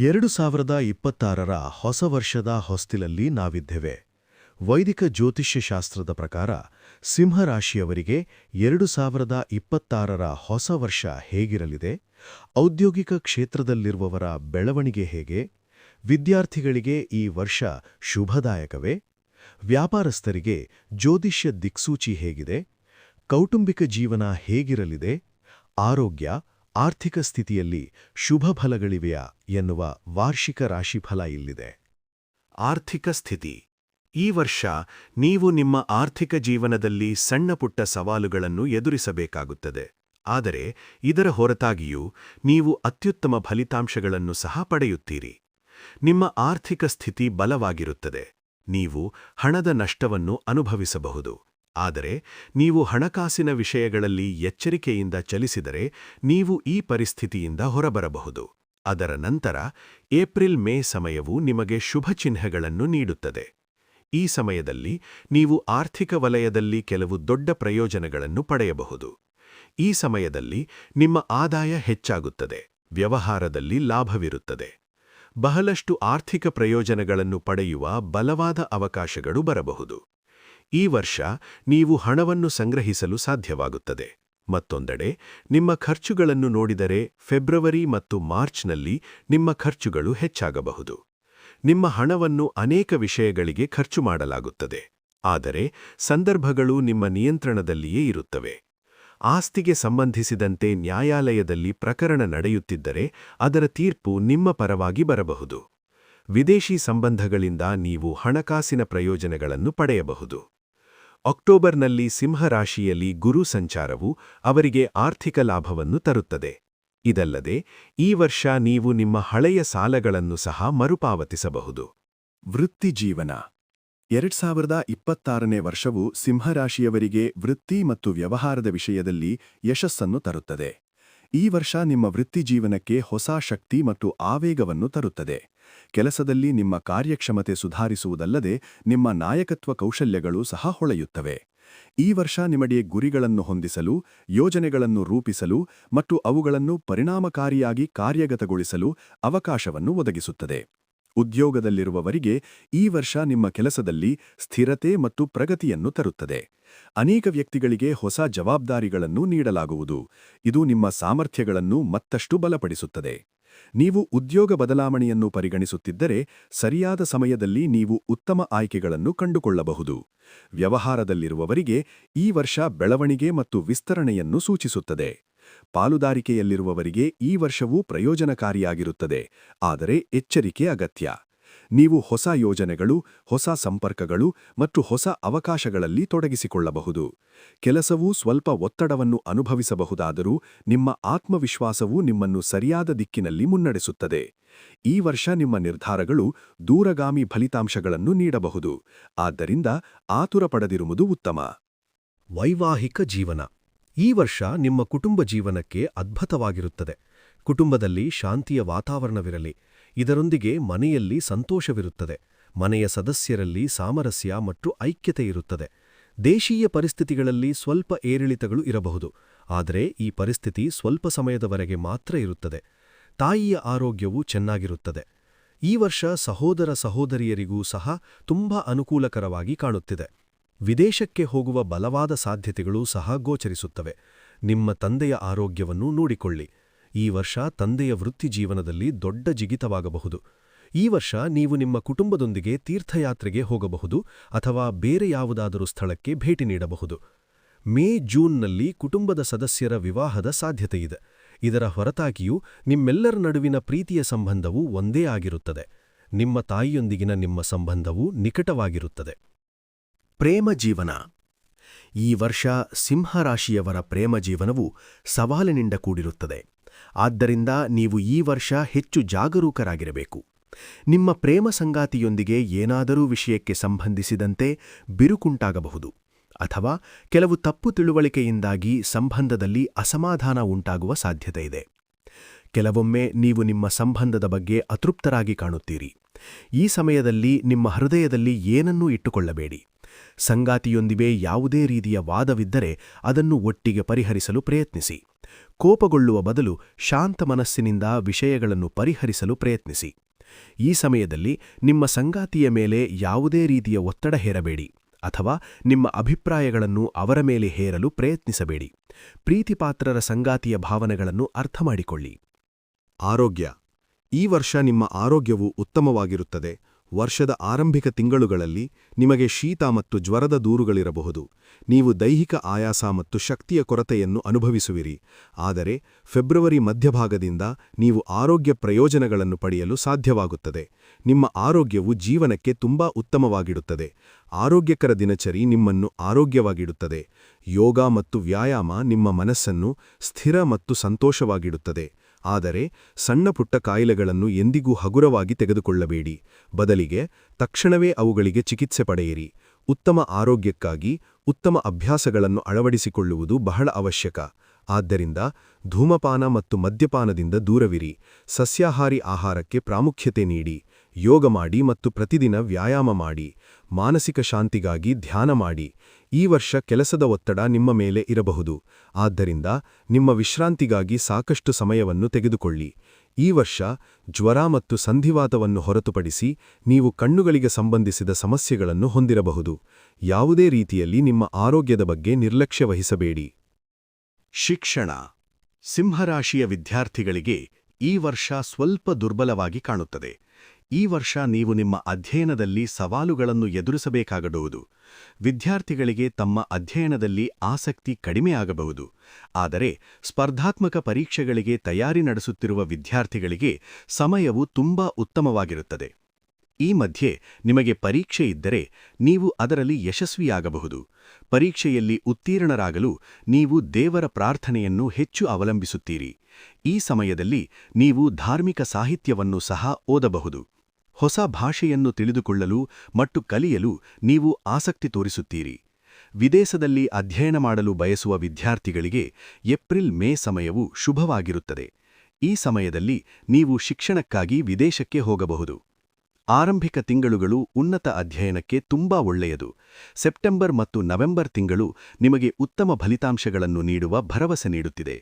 ಎರಡು ಸಾವಿರದ ಇಪ್ಪತ್ತಾರರ ಹೊಸ ವರ್ಷದ ಹೊಸ್ತಿಲಲ್ಲಿ ನಾವಿದ್ದೇವೆ. ವೈದಿಕ ಜ್ಯೋತಿಷ್ಯ ಶಾಸ್ತ್ರದ ಪ್ರಕಾರ ಸಿಂಹರಾಶಿಯವರಿಗೆ ಎರಡು ಸಾವಿರದ ಇಪ್ಪತ್ತಾರರ ಹೊಸ ವರ್ಷ ಹೇಗಿರಲಿದೆ? ಔದ್ಯೋಗಿಕ ಕ್ಷೇತ್ರದಲ್ಲಿರುವವರ ಬೆಳವಣಿಗೆ ಹೇಗೆ? ವಿದ್ಯಾರ್ಥಿಗಳಿಗೆ ಈ ವರ್ಷ ಶುಭದಾಯಕವೇ? ವ್ಯಾಪಾರಸ್ಥರಿಗೆ ಜ್ಯೋತಿಷ್ಯ ದಿಕ್ಸೂಚಿ ಹೇಗಿದೆ? ಕೌಟುಂಬಿಕ ಜೀವನ ಹೇಗಿರಲಿದೆ? ಆರೋಗ್ಯ ಆರ್ಥಿಕ ಸ್ಥಿತಿಯಲ್ಲಿ ಶುಭ ಫಲಗಳಿವೆಯಾ ಎನ್ನುವ ವಾರ್ಷಿಕ ರಾಶಿಫಲ ಇಲ್ಲಿದೆ. ಆರ್ಥಿಕ ಸ್ಥಿತಿ. ಈ ವರ್ಷ ನೀವು ನಿಮ್ಮ ಆರ್ಥಿಕ ಜೀವನದಲ್ಲಿ ಸಣ್ಣಪುಟ್ಟ ಸವಾಲುಗಳನ್ನು ಎದುರಿಸಬೇಕಾಗುತ್ತದೆ. ಆದರೆ ಇದರ ಹೊರತಾಗಿಯೂ ನೀವು ಅತ್ಯುತ್ತಮ ಫಲಿತಾಂಶಗಳನ್ನು ಸಹ ಪಡೆಯುತ್ತೀರಿ. ನಿಮ್ಮ ಆರ್ಥಿಕ ಸ್ಥಿತಿ ಬಲವಾಗಿರುತ್ತದೆ. ನೀವು ಹಣದ ನಷ್ಟವನ್ನು ಅನುಭವಿಸಬಹುದು. ಆದರೆ ನೀವು ಹಣಕಾಸಿನ ವಿಷಯಗಳಲ್ಲಿ ಎಚ್ಚರಿಕೆಯಿಂದ ಚಲಿಸಿದರೆ ನೀವು ಈ ಪರಿಸ್ಥಿತಿಯಿಂದ ಹೊರಬರಬಹುದು. ಅದರ ನಂತರ ಏಪ್ರಿಲ್ ಮೇ ಸಮಯವು ನಿಮಗೆ ಶುಭ ಚಿಹ್ನೆಗಳನ್ನು ನೀಡುತ್ತದೆ. ಈ ಸಮಯದಲ್ಲಿ ನೀವು ಆರ್ಥಿಕ ವಲಯದಲ್ಲಿ ಕೆಲವು ದೊಡ್ಡ ಪ್ರಯೋಜನಗಳನ್ನು ಪಡೆಯಬಹುದು. ಈ ಸಮಯದಲ್ಲಿ ನಿಮ್ಮ ಆದಾಯ ಹೆಚ್ಚಾಗುತ್ತದೆ, ವ್ಯವಹಾರದಲ್ಲಿ ಲಾಭವಿರುತ್ತದೆ. ಬಹಳಷ್ಟು ಆರ್ಥಿಕ ಪ್ರಯೋಜನಗಳನ್ನು ಪಡೆಯುವ ಬಲವಾದ ಅವಕಾಶಗಳು ಬರಬಹುದು. ಈ ವರ್ಷ ನೀವು ಹಣವನ್ನು ಸಂಗ್ರಹಿಸಲು ಸಾಧ್ಯವಾಗುತ್ತದೆ. ಮತ್ತೊಂದೆಡೆ, ನಿಮ್ಮ ಖರ್ಚುಗಳನ್ನು ನೋಡಿದರೆ ಫೆಬ್ರವರಿ ಮತ್ತು ಮಾರ್ಚ್ನಲ್ಲಿ ನಿಮ್ಮ ಖರ್ಚುಗಳು ಹೆಚ್ಚಾಗಬಹುದು. ನಿಮ್ಮ ಹಣವನ್ನು ಅನೇಕ ವಿಷಯಗಳಿಗೆ ಖರ್ಚು ಮಾಡಲಾಗುತ್ತದೆ. ಆದರೆ, ಸಂದರ್ಭಗಳು ನಿಮ್ಮ ನಿಯಂತ್ರಣದಲ್ಲಿಯೇ ಇರುತ್ತವೆ. ಆಸ್ತಿಗೆ ಸಂಬಂಧಿಸಿದಂತೆ ನ್ಯಾಯಾಲಯದಲ್ಲಿ ಪ್ರಕರಣ ನಡೆಯುತ್ತಿದ್ದರೆ ಅದರ ತೀರ್ಪು ನಿಮ್ಮ ಪರವಾಗಿ ಬರಬಹುದು. ವಿದೇಶಿ ಸಂಬಂಧಗಳಿಂದ ನೀವು ಹಣಕಾಸಿನ ಪ್ರಯೋಜನಗಳನ್ನು ಪಡೆಯಬಹುದು. ಅಕ್ಟೋಬರ್ನಲ್ಲಿ ಸಿಂಹರಾಶಿಯಲ್ಲಿ ಗುರು ಸಂಚಾರವು ಅವರಿಗೆ ಆರ್ಥಿಕ ಲಾಭವನ್ನು ತರುತ್ತದೆ. ಇದಲ್ಲದೆ, ಈ ವರ್ಷ ನೀವು ನಿಮ್ಮ ಹಳೆಯ ಸಾಲಗಳನ್ನು ಸಹ ಮರುಪಾವತಿಸಬಹುದು. ವೃತ್ತಿಜೀವನ ಎರಡ್ ಸಾವಿರದ ಇಪ್ಪತ್ತಾರನೇ ವರ್ಷವು ಸಿಂಹರಾಶಿಯವರಿಗೆ ವೃತ್ತಿ ಮತ್ತು ವ್ಯವಹಾರದ ವಿಷಯದಲ್ಲಿ ಯಶಸ್ಸನ್ನು ತರುತ್ತದೆ. ಈ ವರ್ಷ ನಿಮ್ಮ ವೃತ್ತಿಜೀವನಕ್ಕೆ ಹೊಸ ಶಕ್ತಿ ಮತ್ತು ಆವೇಗವನ್ನು ತರುತ್ತದೆ. ಕೆಲಸದಲ್ಲಿ ನಿಮ್ಮ ಕಾರ್ಯಕ್ಷಮತೆ ಸುಧಾರಿಸುವುದಲ್ಲದೆ ನಿಮ್ಮ ನಾಯಕತ್ವ ಕೌಶಲ್ಯಗಳು ಸಹ ಹೊಳೆಯುತ್ತವೆ. ಈ ವರ್ಷ ನಿಮಗೆ ಗುರಿಗಳನ್ನು ಹೊಂದಿಸಲು, ಯೋಜನೆಗಳನ್ನು ರೂಪಿಸಲು ಮತ್ತು ಅವುಗಳನ್ನು ಪರಿಣಾಮಕಾರಿಯಾಗಿ ಕಾರ್ಯಗತಗೊಳಿಸಲು ಅವಕಾಶವನ್ನು ಒದಗಿಸುತ್ತದೆ. ಉದ್ಯೋಗದಲ್ಲಿರುವವರಿಗೆ ಈ ವರ್ಷ ನಿಮ್ಮ ಕೆಲಸದಲ್ಲಿ ಸ್ಥಿರತೆ ಮತ್ತು ಪ್ರಗತಿಯನ್ನು ತರುತ್ತದೆ. ಅನೇಕ ವ್ಯಕ್ತಿಗಳಿಗೆ ಹೊಸ ಜವಾಬ್ದಾರಿಗಳನ್ನು ನೀಡಲಾಗುವುದು. ಇದು ನಿಮ್ಮ ಸಾಮರ್ಥ್ಯಗಳನ್ನು ಮತ್ತಷ್ಟು ಬಲಪಡಿಸುತ್ತದೆ. ನೀವು ಉದ್ಯೋಗ ಬದಲಾವಣೆಯನ್ನು ಪರಿಗಣಿಸುತ್ತಿದ್ದರೆ ಸರಿಯಾದ ಸಮಯದಲ್ಲಿ ನೀವು ಉತ್ತಮ ಆಯ್ಕೆಗಳನ್ನು ಕಂಡುಕೊಳ್ಳಬಹುದು. ವ್ಯವಹಾರದಲ್ಲಿರುವವರಿಗೆ ಈ ವರ್ಷ ಬೆಳವಣಿಗೆ ಮತ್ತು ವಿಸ್ತರಣೆಯನ್ನು ಸೂಚಿಸುತ್ತದೆ. ಪಾಲುದಾರಿಕೆಯಲ್ಲಿರುವವರಿಗೆ ಈ ವರ್ಷವೂ ಪ್ರಯೋಜನಕಾರಿಯಾಗಿರುತ್ತದೆ. ಆದರೆ ಎಚ್ಚರಿಕೆ ಅಗತ್ಯ. ನೀವು ಹೊಸ ಯೋಜನೆಗಳು, ಹೊಸ ಸಂಪರ್ಕಗಳು ಮತ್ತು ಹೊಸ ಅವಕಾಶಗಳಲ್ಲಿ ತೊಡಗಿಸಿಕೊಳ್ಳಬಹುದು. ಕೆಲಸವೂ ಸ್ವಲ್ಪ ಒತ್ತಡವನ್ನು ಅನುಭವಿಸಬಹುದಾದರೂ ನಿಮ್ಮ ಆತ್ಮವಿಶ್ವಾಸವು ನಿಮ್ಮನ್ನು ಸರಿಯಾದ ದಿಕ್ಕಿನಲ್ಲಿ ಮುನ್ನಡೆಸುತ್ತದೆ. ಈ ವರ್ಷ ನಿಮ್ಮ ನಿರ್ಧಾರಗಳು ದೂರಗಾಮಿ ಫಲಿತಾಂಶಗಳನ್ನು ನೀಡಬಹುದು. ಆದ್ದರಿಂದ ಆತುರ ಪಡೆದಿರುವುದು ಉತ್ತಮ. ವೈವಾಹಿಕ ಜೀವನ. ಈ ವರ್ಷ ನಿಮ್ಮ ಕುಟುಂಬ ಜೀವನಕ್ಕೆ ಅದ್ಭುತವಾಗಿರುತ್ತದೆ. ಕುಟುಂಬದಲ್ಲಿ ಶಾಂತಿಯ ವಾತಾವರಣವಿರಲಿ. ಇದರೊಂದಿಗೆ ಮನೆಯಲ್ಲಿ ಸಂತೋಷವಿರುತ್ತದೆ. ಮನೆಯ ಸದಸ್ಯರಲ್ಲಿ ಸಾಮರಸ್ಯ ಮತ್ತು ಐಕ್ಯತೆ ಇರುತ್ತದೆ. ದೇಶೀಯ ಪರಿಸ್ಥಿತಿಗಳಲ್ಲಿ ಸ್ವಲ್ಪ ಏರಿಳಿತಗಳು ಇರಬಹುದು. ಆದರೆ ಈ ಪರಿಸ್ಥಿತಿ ಸ್ವಲ್ಪ ಸಮಯದವರೆಗೆ ಮಾತ್ರ ಇರುತ್ತದೆ. ತಾಯಿಯ ಆರೋಗ್ಯವು ಚೆನ್ನಾಗಿರುತ್ತದೆ. ಈ ವರ್ಷ ಸಹೋದರ ಸಹೋದರಿಯರಿಗೂ ಸಹ ತುಂಬಾ ಅನುಕೂಲಕರವಾಗಿ ಕಾಣುತ್ತಿದೆ. ವಿದೇಶಕ್ಕೆ ಹೋಗುವ ಬಲವಾದ ಸಾಧ್ಯತೆಗಳು ಸಹ ಗೋಚರಿಸುತ್ತವೆ. ನಿಮ್ಮ ತಂದೆಯ ಆರೋಗ್ಯವನ್ನು ನೋಡಿಕೊಳ್ಳಿ. ಈ ವರ್ಷ ತಂದೆಯ ವೃತ್ತಿಜೀವನದಲ್ಲಿ ದೊಡ್ಡ ಜಿಗಿತವಾಗಬಹುದು. ಈ ವರ್ಷ ನೀವು ನಿಮ್ಮ ಕುಟುಂಬದೊಂದಿಗೆ ತೀರ್ಥಯಾತ್ರೆಗೆ ಹೋಗಬಹುದು ಅಥವಾ ಬೇರೆ ಯಾವುದಾದರೂ ಸ್ಥಳಕ್ಕೆ ಭೇಟಿ ನೀಡಬಹುದು. ಮೇ, ಜೂನ್ನಲ್ಲಿ ಕುಟುಂಬದ ಸದಸ್ಯರ ವಿವಾಹದ ಸಾಧ್ಯತೆಯಿದೆ. ಇದರ ಹೊರತಾಗಿಯೂ ನಿಮ್ಮೆಲ್ಲರ ನಡುವಿನ ಪ್ರೀತಿಯ ಸಂಬಂಧವು ಒಂದೇ ಆಗಿರುತ್ತದೆ. ನಿಮ್ಮ ತಾಯಿಯೊಂದಿಗಿನ ನಿಮ್ಮ ಸಂಬಂಧವು ನಿಕಟವಾಗಿರುತ್ತದೆ. ಪ್ರೇಮ ಜೀವನ. ಈ ವರ್ಷ ಸಿಂಹರಾಶಿಯವರ ಪ್ರೇಮ ಜೀವನವು ಸವಾಲಿನಿಂದ ಕೂಡಿರುತ್ತದೆ. ಆದ್ದರಿಂದ ನೀವು ಈ ವರ್ಷ ಹೆಚ್ಚು ಜಾಗರೂಕರಾಗಿರಬೇಕು. ನಿಮ್ಮ ಪ್ರೇಮ ಸಂಗಾತಿಯೊಂದಿಗೆ ಏನಾದರೂ ವಿಷಯಕ್ಕೆ ಸಂಬಂಧಿಸಿದಂತೆ ಬಿರುಕುಂಟಾಗಬಹುದು. ಅಥವಾ ಕೆಲವು ತಪ್ಪು ತಿಳುವಳಿಕೆಯಿಂದಾಗಿ ಸಂಬಂಧದಲ್ಲಿ ಅಸಮಾಧಾನ ಉಂಟಾಗುವ ಸಾಧ್ಯತೆ ಇದೆ. ಕೆಲವೊಮ್ಮೆ ನೀವು ನಿಮ್ಮ ಸಂಬಂಧದ ಬಗ್ಗೆ ಅತೃಪ್ತರಾಗಿ ಕಾಣುತ್ತೀರಿ. ಈ ಸಮಯದಲ್ಲಿ ನಿಮ್ಮ ಹೃದಯದಲ್ಲಿ ಏನನ್ನೂ ಇಟ್ಟುಕೊಳ್ಳಬೇಡಿ. ಸಂಗಾತಿಯೊಂದಿಗೆ ಯಾವುದೇ ರೀತಿಯ ವಾದವಿದ್ದರೆ ಅದನ್ನು ಒಟ್ಟಿಗೆ ಪರಿಹರಿಸಲು ಪ್ರಯತ್ನಿಸಿ. ಕೋಪಗೊಳ್ಳುವ ಬದಲು ಶಾಂತ ಮನಸ್ಸಿನಿಂದ ವಿಷಯಗಳನ್ನು ಪರಿಹರಿಸಲು ಪ್ರಯತ್ನಿಸಿ. ಈ ಸಮಯದಲ್ಲಿ ನಿಮ್ಮ ಸಂಗಾತಿಯ ಮೇಲೆ ಯಾವುದೇ ರೀತಿಯ ಒತ್ತಡ ಹೇರಬೇಡಿ ಅಥವಾ ನಿಮ್ಮ ಅಭಿಪ್ರಾಯಗಳನ್ನು ಅವರ ಮೇಲೆ ಹೇರಲು ಪ್ರಯತ್ನಿಸಬೇಡಿ. ಪ್ರೀತಿಪಾತ್ರರ ಸಂಗಾತಿಯ ಭಾವನೆಗಳನ್ನು ಅರ್ಥಮಾಡಿಕೊಳ್ಳಿ. ಆರೋಗ್ಯ. ಈ ವರ್ಷ ನಿಮ್ಮ ಆರೋಗ್ಯವು ಉತ್ತಮವಾಗಿರುತ್ತದೆ. ವರ್ಷದ ಆರಂಭಿಕ ತಿಂಗಳುಗಳಲ್ಲಿ ನಿಮಗೆ ಶೀತ ಮತ್ತು ಜ್ವರದ ದೂರುಗಳಿರಬಹುದು. ನೀವು ದೈಹಿಕ ಆಯಾಸ ಮತ್ತು ಶಕ್ತಿಯ ಕೊರತೆಯನ್ನು ಅನುಭವಿಸುವಿರಿ. ಆದರೆ ಫೆಬ್ರವರಿ ಮಧ್ಯಭಾಗದಿಂದ ನೀವು ಆರೋಗ್ಯ ಪ್ರಯೋಜನಗಳನ್ನು ಪಡೆಯಲು ಸಾಧ್ಯವಾಗುತ್ತದೆ. ನಿಮ್ಮ ಆರೋಗ್ಯವು ಜೀವನಕ್ಕೆ ತುಂಬಾ ಉತ್ತಮವಾಗಿಡುತ್ತದೆ. ಆರೋಗ್ಯಕರ ದಿನಚರಿ ನಿಮ್ಮನ್ನು ಆರೋಗ್ಯವಾಗಿಡುತ್ತದೆ. ಯೋಗ ಮತ್ತು ವ್ಯಾಯಾಮ ನಿಮ್ಮ ಮನಸ್ಸನ್ನು ಸ್ಥಿರ ಮತ್ತು ಸಂತೋಷವಾಗಿಡುತ್ತದೆ. ಆದರೆ ಸಣ್ಣಪುಟ್ಟ ಕಾಯಿಲೆಗಳನ್ನು ಎಂದಿಗೂ ಹಗುರವಾಗಿ ತೆಗೆದುಕೊಳ್ಳಬೇಡಿ. ಬದಲಿಗೆ ತಕ್ಷಣವೇ ಅವುಗಳಿಗೆ ಚಿಕಿತ್ಸೆ ಪಡೆಯಿರಿ. ಉತ್ತಮ ಆರೋಗ್ಯಕ್ಕಾಗಿ ಉತ್ತಮ ಅಭ್ಯಾಸಗಳನ್ನು ಅಳವಡಿಸಿಕೊಳ್ಳುವುದು ಬಹಳ ಅವಶ್ಯಕ. ಆದ್ದರಿಂದ ಧೂಮಪಾನ ಮತ್ತು ಮದ್ಯಪಾನದಿಂದ ದೂರವಿರಿ. ಸಸ್ಯಾಹಾರಿ ಆಹಾರಕ್ಕೆ ಪ್ರಾಮುಖ್ಯತೆ ನೀಡಿ. ಯೋಗ ಮಾಡಿ ಮತ್ತು ಪ್ರತಿದಿನ ವ್ಯಾಯಾಮ ಮಾಡಿ. ಮಾನಸಿಕ ಶಾಂತಿಗಾಗಿ ಧ್ಯಾನ ಮಾಡಿ. ಈ ವರ್ಷ ಕೆಲಸದ ಒತ್ತಡ ನಿಮ್ಮ ಮೇಲೆ ಇರಬಹುದು. ಆದ್ದರಿಂದ ನಿಮ್ಮ ವಿಶ್ರಾಂತಿಗಾಗಿ ಸಾಕಷ್ಟು ಸಮಯವನ್ನು ತೆಗೆದುಕೊಳ್ಳಿ. ಈ ವರ್ಷ ಜ್ವರ ಮತ್ತು ಸಂಧಿವಾತವನ್ನು ಹೊರತುಪಡಿಸಿ ನೀವು ಕಣ್ಣುಗಳಿಗೆ ಸಂಬಂಧಿಸಿದ ಸಮಸ್ಯೆಗಳನ್ನು ಹೊಂದಿರಬಹುದು. ಯಾವುದೇ ರೀತಿಯಲ್ಲಿ ನಿಮ್ಮ ಆರೋಗ್ಯದ ಬಗ್ಗೆ ನಿರ್ಲಕ್ಷ್ಯ ವಹಿಸಬೇಡಿ. ಶಿಕ್ಷಣ. ಸಿಂಹರಾಶಿಯ ವಿದ್ಯಾರ್ಥಿಗಳಿಗೆ ಈ ವರ್ಷ ಸ್ವಲ್ಪ ದುರ್ಬಲವಾಗಿ ಕಾಣುತ್ತದೆ. ಈ ವರ್ಷ ನೀವು ನಿಮ್ಮ ಅಧ್ಯಯನದಲ್ಲಿ ಸವಾಲುಗಳನ್ನು ಎದುರಿಸಬೇಕಾಗಬಹುದು. ವಿದ್ಯಾರ್ಥಿಗಳಿಗೆ ತಮ್ಮ ಅಧ್ಯಯನದಲ್ಲಿ ಆಸಕ್ತಿ ಕಡಿಮೆಯಾಗಬಹುದು. ಆದರೆ ಸ್ಪರ್ಧಾತ್ಮಕ ಪರೀಕ್ಷೆಗಳಿಗೆ ತಯಾರಿ ನಡೆಸುತ್ತಿರುವ ವಿದ್ಯಾರ್ಥಿಗಳಿಗೆ ಸಮಯವು ತುಂಬಾ ಉತ್ತಮವಾಗಿರುತ್ತದೆ. ಈ ಮಧ್ಯೆ ನಿಮಗೆ ಪರೀಕ್ಷೆ ಇದ್ದರೆ ನೀವು ಅದರಲ್ಲಿ ಯಶಸ್ವಿಯಾಗಬಹುದು. ಪರೀಕ್ಷೆಯಲ್ಲಿ ಉತ್ತೀರ್ಣರಾಗಲು ನೀವು ದೇವರ ಪ್ರಾರ್ಥನೆಯನ್ನು ಹೆಚ್ಚು ಅವಲಂಬಿಸುತ್ತೀರಿ. ಈ ಸಮಯದಲ್ಲಿ ನೀವು ಧಾರ್ಮಿಕ ಸಾಹಿತ್ಯವನ್ನು ಸಹ ಓದಬಹುದು. ಹೊಸ ಭಾಷೆಯನ್ನು ತಿಳಿದುಕೊಳ್ಳಲು ಮತ್ತು ಕಲಿಯಲು ನೀವು ಆಸಕ್ತಿ ತೋರಿಸುತ್ತೀರಿ. ವಿದೇಶದಲ್ಲಿ ಅಧ್ಯಯನ ಮಾಡಲು ಬಯಸುವ ವಿದ್ಯಾರ್ಥಿಗಳಿಗೆ ಏಪ್ರಿಲ್ ಮೇ ಸಮಯವು ಶುಭವಾಗಿರುತ್ತದೆ. ಈ ಸಮಯದಲ್ಲಿ ನೀವು ಶಿಕ್ಷಣಕ್ಕಾಗಿ ವಿದೇಶಕ್ಕೆ ಹೋಗಬಹುದು. ಆರಂಭಿಕ ತಿಂಗಳುಗಳು ಉನ್ನತ ಅಧ್ಯಯನಕ್ಕೆ ತುಂಬಾ ಒಳ್ಳೆಯದು. ಸೆಪ್ಟೆಂಬರ್ ಮತ್ತು ನವೆಂಬರ್ ತಿಂಗಳು ನಿಮಗೆ ಉತ್ತಮ ಫಲಿತಾಂಶಗಳನ್ನು ನೀಡುವ ಭರವಸೆ ನೀಡುತ್ತಿದೆ.